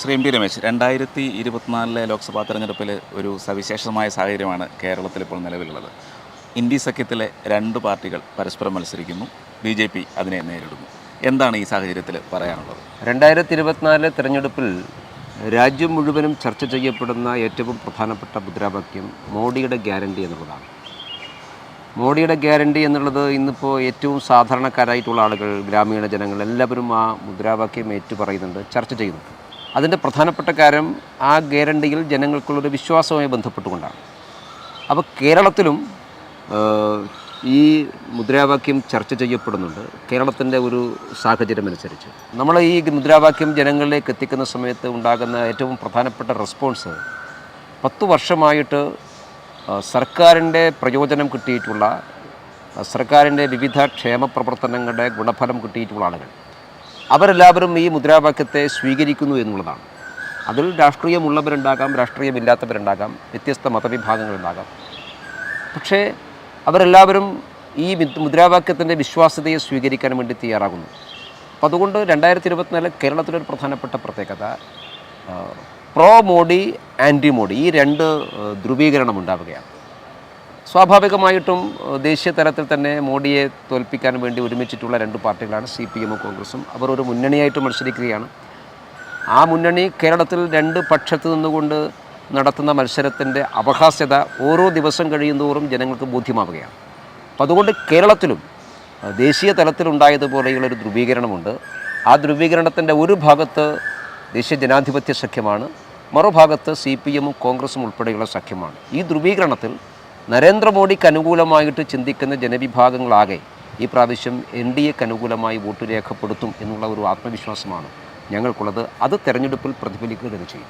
Shri M T Ramesh രണ്ടായിരത്തി ഇരുപത്തിനാലിലെ ലോക്സഭാ തെരഞ്ഞെടുപ്പിൽ ഒരു സവിശേഷമായ സാഹചര്യമാണ് കേരളത്തിൽ ഇപ്പോൾ നിലവിലുള്ളത്. ഇന്ത്യ സഖ്യത്തിലെ രണ്ട് പാർട്ടികൾ പരസ്പരം മത്സരിക്കുന്നു ബി ജെ പി അതിനെ നേരിടുന്നു. എന്താണ് ഈ സാഹചര്യത്തിൽ പറയാനുള്ളത്? രണ്ടായിരത്തി ഇരുപത്തിനാലിലെ തെരഞ്ഞെടുപ്പിൽ രാജ്യം മുഴുവനും ചർച്ച ചെയ്യപ്പെടുന്ന ഏറ്റവും പ്രധാനപ്പെട്ട മുദ്രാവാക്യം മോഡിയുടെ ഗ്യാരണ്ടി എന്നുള്ളതാണ്. മോഡിയുടെ ഗ്യാരണ്ടി എന്നുള്ളത് ഇന്നിപ്പോൾ ഏറ്റവും സാധാരണക്കാരായിട്ടുള്ള ആളുകൾ ഗ്രാമീണ ജനങ്ങൾ എല്ലാവരും ആ മുദ്രാവാക്യം ഏറ്റുപറയുന്നുണ്ട് ചർച്ച ചെയ്യുന്നുണ്ട്. അതിന്റെ പ്രധാനപ്പെട്ട കാര്യം ആ ഗ്യാരണ്ടിയിൽ ജനങ്ങൾക്കുള്ളൊരു വിശ്വാസവുമായി ബന്ധപ്പെട്ടുകൊണ്ടാണ്. അപ്പോൾ കേരളത്തിലും ഈ മുദ്രാവാക്യം ചർച്ച ചെയ്യപ്പെടുന്നുണ്ട്. കേരളത്തിന്റെ ഒരു സാഹചര്യമനുസരിച്ച്. നമ്മൾ ഈ മുദ്രാവാക്യം ജനങ്ങളിലേക്ക് എത്തിക്കുന്ന സമയത്ത് ഉണ്ടാകുന്ന ഏറ്റവും പ്രധാനപ്പെട്ട റെസ്പോൺസ് പത്ത് വർഷമായിട്ട് സർക്കാരിന്റെ പ്രയോജനം കിട്ടിയിട്ടുള്ള സർക്കാരിന്റെ വിവിധ ക്ഷേമ പ്രവർത്തനങ്ങളുടെ ഗുണഫലം കിട്ടിയിട്ടുള്ള ആളുകൾ. അവരെല്ലാവരും ഈ മുദ്രാവാക്യത്തെ സ്വീകരിക്കുന്നു എന്നുള്ളതാണ്. അതിൽ രാഷ്ട്രീയമുള്ളവരുണ്ടാകാം രാഷ്ട്രീയമില്ലാത്തവരുണ്ടാകാം വ്യത്യസ്ത മതവിഭാഗങ്ങളുണ്ടാകാം. പക്ഷേ അവരെല്ലാവരും ഈ മുദ്രാവാക്യത്തിന്റെ വിശ്വാസ്യതയെ സ്വീകരിക്കാൻ വേണ്ടി തയ്യാറാകുന്നു. അപ്പോൾ അതുകൊണ്ട് രണ്ടായിരത്തി ഇരുപത്തിനാല് കേരളത്തിലൊരു പ്രധാനപ്പെട്ട പ്രത്യേകത പ്രോ മോഡി ആന്റി മോഡി ഈ രണ്ട് ധ്രുവീകരണം ഉണ്ടാവുകയാണ്. സ്വാഭാവികമായിട്ടും ദേശീയ തലത്തിൽ തന്നെ മോഡിയെ തോൽപ്പിക്കാൻ വേണ്ടി ഒരുമിച്ചിട്ടുള്ള രണ്ട് പാർട്ടികളാണ് സി പി എമ്മും കോൺഗ്രസും. അവർ ഒരു മുന്നണിയായിട്ട് മത്സരിക്കുകയാണ്. ആ മുന്നണി കേരളത്തിൽ രണ്ട് പക്ഷത്ത് നിന്നുകൊണ്ട് നടത്തുന്ന മത്സരത്തിന്റെ അപഹാസ്യത ഓരോ ദിവസം കഴിയുന്തോറും ജനങ്ങൾക്ക് ബോധ്യമാവുകയാണ്. അപ്പം അതുകൊണ്ട് കേരളത്തിലും ദേശീയ തലത്തിലുണ്ടായതുപോലെയുള്ളൊരു ധ്രുവീകരണമുണ്ട്. ആ ധ്രുവീകരണത്തിന്റെ ഒരു ഭാഗത്ത് ദേശീയ ജനാധിപത്യ സഖ്യമാണ്. മറുഭാഗത്ത് സി പി എമ്മും കോൺഗ്രസും ഉൾപ്പെടെയുള്ള സഖ്യമാണ്. ഈ ധ്രുവീകരണത്തിൽ നരേന്ദ്രമോദിക്ക് അനുകൂലമായിട്ട് ചിന്തിക്കുന്ന ജനവിഭാഗങ്ങളാകെ ഈ പ്രാവശ്യം എൻ ഡി എക്ക് അനുകൂലമായി വോട്ട് രേഖപ്പെടുത്തും എന്നുള്ള ഒരു ആത്മവിശ്വാസമാണ് ഞങ്ങൾക്കുള്ളത്. അത് തെരഞ്ഞെടുപ്പിൽ പ്രതിഫലിക്കുക തന്നെ ചെയ്യും.